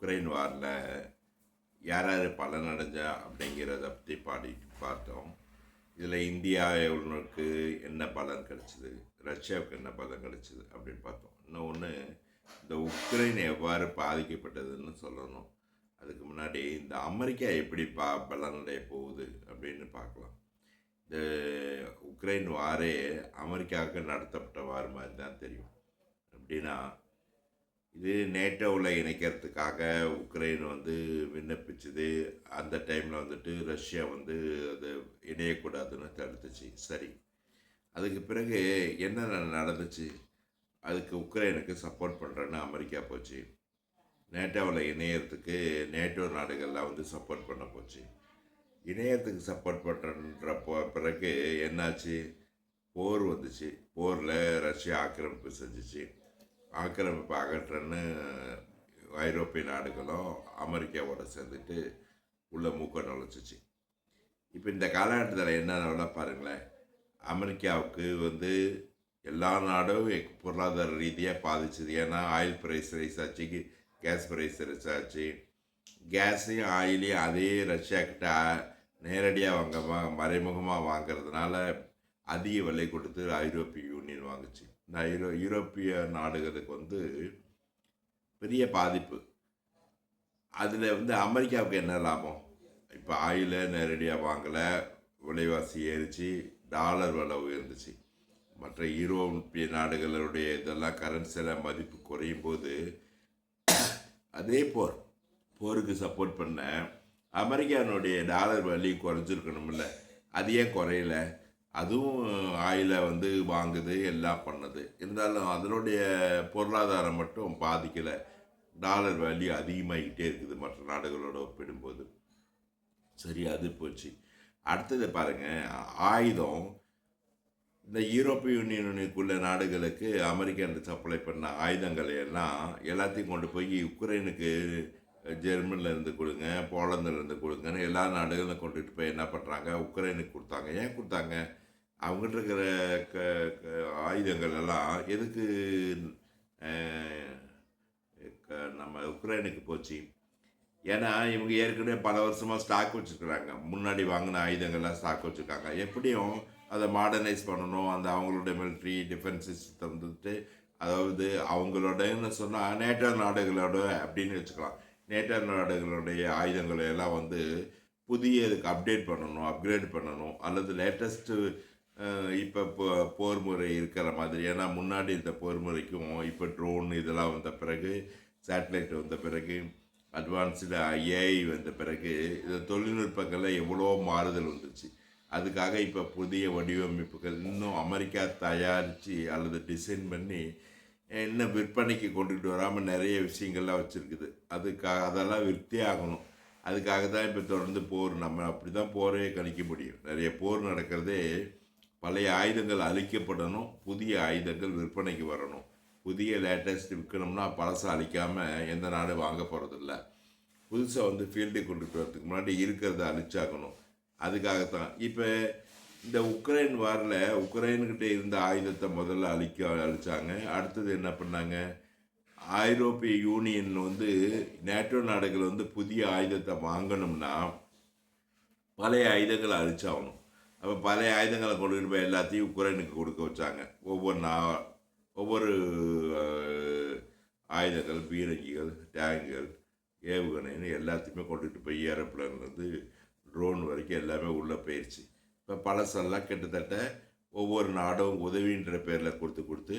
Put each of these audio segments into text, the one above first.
Ukraine வாரில் யார் யார் பலனடைஞ்சா அப்படிங்கிறத பற்றி பாடி பார்த்தோம். இதில் இந்தியாவுக்கு என்ன பலன் கிடச்சிது? ரஷ்யாவுக்கு என்ன பலன் கிடைச்சிது அப்படின்னு பார்த்தோம். இன்னொன்று இந்த உக்ரைன் எவ்வாறு பாதிக்கப்பட்டதுன்னு சொல்லணும். அதுக்கு முன்னாடி இந்த அமெரிக்கா எப்படி பா பலனடைய போகுது அப்படின்னு பார்க்கலாம். இந்த உக்ரைன் வாரே அமெரிக்காவுக்கு நடத்தப்பட்ட வார் மாதிரி தான் தெரியும். எப்படின்னா இது நேட்டோவில் இணைக்கிறதுக்காக உக்ரைன் வந்து விண்ணப்பிச்சுது. அந்த டைமில் வந்துட்டு ரஷ்யா வந்து அது இணையக்கூடாதுன்னு தடுத்துச்சு. சரி. அதுக்கு பிறகு என்ன நடந்துச்சு? அதுக்கு உக்ரைனுக்கு சப்போர்ட் பண்ணுறேன்னு அமெரிக்கா போச்சு. நேட்டோவில் இணையறதுக்கு நேட்டோ நாடுகள்லாம் வந்து சப்போர்ட் பண்ண போச்சு. இணையத்துக்கு சப்போர்ட் பண்ணுறன்ற பிறகு என்னாச்சு? போர் வந்துச்சு. போரில் ரஷ்யா ஆக்கிரமிப்பு செஞ்சுச்சு. ஆக்கிரமிப்பு அகற்றன்னு ஐரோப்பிய நாடுகளும் அமெரிக்காவோட சேர்ந்துட்டு உள்ள மூக்க நுழைச்சிச்சு இப்போ இந்த காலகட்டத்தில் என்ன பாருங்களேன் அமெரிக்காவுக்கு வந்து எல்லா நாடும் எக்- பொருளாதார ரீதியாக பாதிச்சுது. ஏன்னா ஆயில் ப்ரைஸ் ரைஸ் ஆச்சு கேஸ் ப்ரைஸ் ரைஸ் ஆச்சு. கேஸையும் ஆயிலையும் அதே ரஷ்யாக்கிட்ட நேரடியாக வாங்க மறைமுகமாக வாங்குறதுனால அதிக விலை கொடுத்து ஐரோப்பிய யூனியன் வாங்குச்சு. ஐரோ யூரோப்பிய நாடுகளுக்கு வந்து பெரிய பாதிப்பு. அதில் வந்து அமெரிக்காவுக்கு என்ன லாபம்? இப்போ ஆயிலை நேரடியாக வாங்கலை விலைவாசி ஏறிச்சு டாலர் விலை உயர்ந்துச்சு. மற்ற யூரோப்பிய நாடுகளுடைய இதெல்லாம் கரன்சியில் மதிப்பு குறையும் போது அதே போர் போருக்கு சப்போர்ட் பண்ண அமெரிக்கானுடைய டாலர் வலி குறைஞ்சிருக்கணும்ல. அது ஏன் குறையல? அதுவும் ஆயிலை வந்து வாங்குது எல்லாம் பண்ணுது. இருந்தாலும் அதனுடைய பொருளாதாரம் மட்டும் பாதிக்கலை. டாலர் வேல்யூ அதிகமாகிக்கிட்டே இருக்குது மற்ற நாடுகளோட ஒப்பிடும்போது. சரி அது போச்சு. அடுத்தது பாருங்கள் ஆயுதம். இந்த யூரோப்பிய யூனியனுக்குள்ள நாடுகளுக்கு அமெரிக்கன் சப்ளை பண்ண ஆயுதங்களை எல்லாம் எல்லாத்தையும் கொண்டு போய் உக்ரைனுக்கு ஜெர்மனிலேருந்து கொடுங்க போலந்துலேருந்து கொடுங்கன்னு எல்லா நாடுகளும் கொண்டுட்டு போய் என்ன பண்ணுறாங்க உக்ரைனுக்கு கொடுத்தாங்க. ஏன் கொடுத்தாங்க? அவங்ககிட்ட இருக்கிற க க- ஆயுதங்கள் எல்லாம் எதுக்கு நம்ம உக்ரைனுக்கு போச்சு? ஏன்னா இவங்க ஏற்கனவே பல வருஷமாக ஸ்டாக் வச்சுருக்குறாங்க. முன்னாடி வாங்கின ஆயுதங்கள்லாம் ஸ்டாக் வச்சுருக்காங்க. எப்படியும் அதை மாடர்னைஸ் பண்ணணும். அந்த அவங்களுடைய மிலிட்ரி டிஃபென்ஸ் சிஸ்டம் வந்துட்டு அதாவது அவங்களோடன்னு சொன்னால் நேட்டோ நாடுகளோட அப்படின்னு வச்சுக்கலாம். நேட்டோ நாடுகளுடைய ஆயுதங்களை எல்லாம் வந்து புதிய இதுக்கு அப்டேட் பண்ணணும் அப்கிரேட் பண்ணணும். அல்லது லேட்டஸ்ட்டு இப்போ போர் முறை இருக்கிற மாதிரி. ஏன்னா முன்னாடி இந்த போர் முறைக்கும் இப்போ ட்ரோன் இதெல்லாம் வந்த பிறகு சேட்டலைட் வந்த பிறகு அட்வான்ஸ்டு ஏஐ வந்த பிறகு இந்த தொழில்நுட்பங்களில் எவ்வளோ மாறுதல் வந்துச்சு. அதுக்காக இப்போ புதிய வடிவமைப்புகள் இன்னும் அமெரிக்கா தயாரித்து அல்லது டிசைன் பண்ணி இன்னும் விற்பனைக்கு கொண்டுட்டு வராமல் நிறைய விஷயங்கள்லாம் வச்சுருக்குது. அதுக்காக அதெல்லாம் விற்றே ஆகணும். அதுக்காக தான் இப்போ தொடர்ந்து போர் நம்ம அப்படி தான் போரே கணிக்க முடியும். நிறைய போர் நடக்கிறதே பழைய ஆயுதங்கள் அழிக்கப்படணும் புதிய ஆயுதங்கள் விற்பனைக்கு வரணும். புதிய லேட்டஸ்ட் விற்கணும்னா பழசை அழிக்காமல் எந்த நாடும் வாங்க போகிறதில்ல புதுசாக வந்து ஃபீல்டு கொண்டு போகிறதுக்கு முன்னாடி இருக்கிறத அழிச்சாகணும். அதுக்காகத்தான். இப்போ இந்த உக்ரைன் வாரில் உக்ரைன்கிட்ட இருந்த ஆயுதத்தை முதல்ல அழிக்க அழிச்சாங்க. அடுத்தது என்ன பண்ணாங்க? ஐரோப்பிய யூனியன் வந்து நேட்டோ நாடுகள் வந்து புதிய ஆயுதத்தை வாங்கணும்னா பழைய ஆயுதங்களை அழிச்சாகணும். அப்போ பழைய ஆயுதங்களை கொண்டுகிட்டு போய் எல்லாத்தையும் உக்ரைனுக்கு கொடுக்க வச்சாங்க. ஒவ்வொரு நா ஒவ்வொரு ஆயுதங்கள் பீரங்கிகள் டேங்குகள் ஏவுகணைன்னு எல்லாத்தையுமே கொண்டுகிட்டு போய் ஏரோப்ளேன்லேருந்து ட்ரோன் வரைக்கும் எல்லாமே உள்ளே போயிடுச்சு இப்போ பழசெல்லாம் கிட்டத்தட்ட ஒவ்வொரு நாடும் உதவின்ற பேரில் கொடுத்து கொடுத்து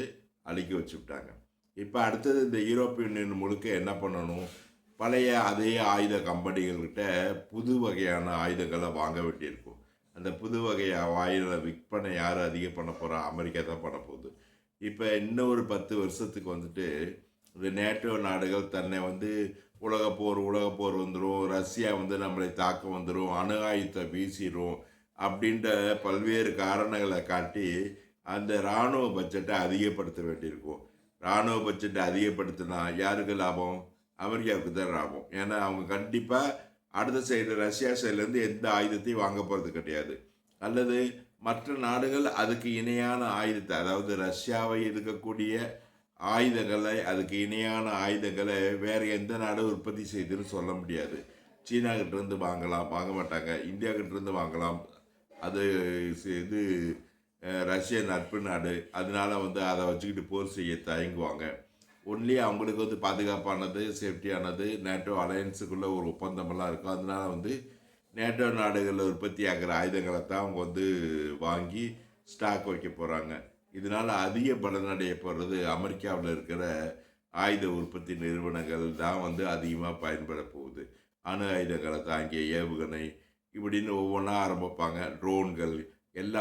அழிக்க வச்சுவிட்டாங்க இப்போ அடுத்தது இந்த யூரோப்பிய யூனியன் முழுக்க என்ன பண்ணணும்? பழைய அதே ஆயுத கம்பெனிகள்கிட்ட புது வகையான ஆயுதங்களை வாங்க வேண்டியிருக்கும். அந்த புது வகை வாயில் விற்பனை யார் அதிகம் பண்ண போகிறா அமெரிக்கா தான் பண்ண போகுது. இப்போ இன்னும் ஒரு பத்து வருஷத்துக்கு வந்துட்டு இந்த நேட்டோ நாடுகள் தன்னை வந்து உலகப்போர் உலகப்போர் வந்துடும் ரஷ்யா வந்து நம்மளை தாக்க வந்துடும் அணு ஆயுதத்தை வீசிடும் அப்படின்ற பல்வேறு காரணங்களை காட்டி அந்த இராணுவ பட்ஜெட்டை அதிகப்படுத்த வேண்டியிருக்கும். இராணுவ பட்ஜெட்டை அதிகப்படுத்தினா யாருக்கு லாபம்? அமெரிக்காவுக்கு தான் லாபம். ஏன்னா அவங்க கண்டிப்பாக அடுத்த சைடு ரஷ்யா சைட்லேருந்து எந்த ஆயுதத்தையும் வாங்க போகிறது கிடையாது. அல்லது மற்ற நாடுகள் அதுக்கு இணையான ஆயுதத்தை அதாவது ரஷ்யாவை இருக்கக்கூடிய ஆயுதங்களை அதுக்கு இணையான ஆயுதங்களை வேறு எந்த நாடும் உற்பத்தி செய்துன்னு சொல்ல முடியாது. சீனாக்கிட்டேருந்து வாங்கலாம் வாங்க மாட்டாங்க. இந்தியா கிட்டேருந்து வாங்கலாம். அது இது ரஷ்ய நட்பு நாடு. அதனால வந்து அதை வச்சுக்கிட்டு போர் செய்ய தயங்குவாங்க. ஒன்லி அவங்களுக்கு வந்து பாதுகாப்பானது சேஃப்டியானது நேட்டோ அலையன்ஸுக்குள்ளே ஒரு ஒப்பந்தமெல்லாம் இருக்கும். அதனால் வந்து நேட்டோ நாடுகளில் உற்பத்தி ஆகிற ஆயுதங்களை தான் அவங்க வந்து வாங்கி ஸ்டாக் வைக்க போகிறாங்க இதனால் அதிக பலனடைய போகிறது அமெரிக்காவில் இருக்கிற ஆயுத உற்பத்தி நிறுவனங்கள் தான் வந்து அதிகமாக பயன்பட போகுது. அணு ஆயுதங்களை தாங்கிய ஏவுகணை இப்படின்னு ஒவ்வொன்றா ஆரம்பிப்பாங்க. ட்ரோன்கள் எல்லா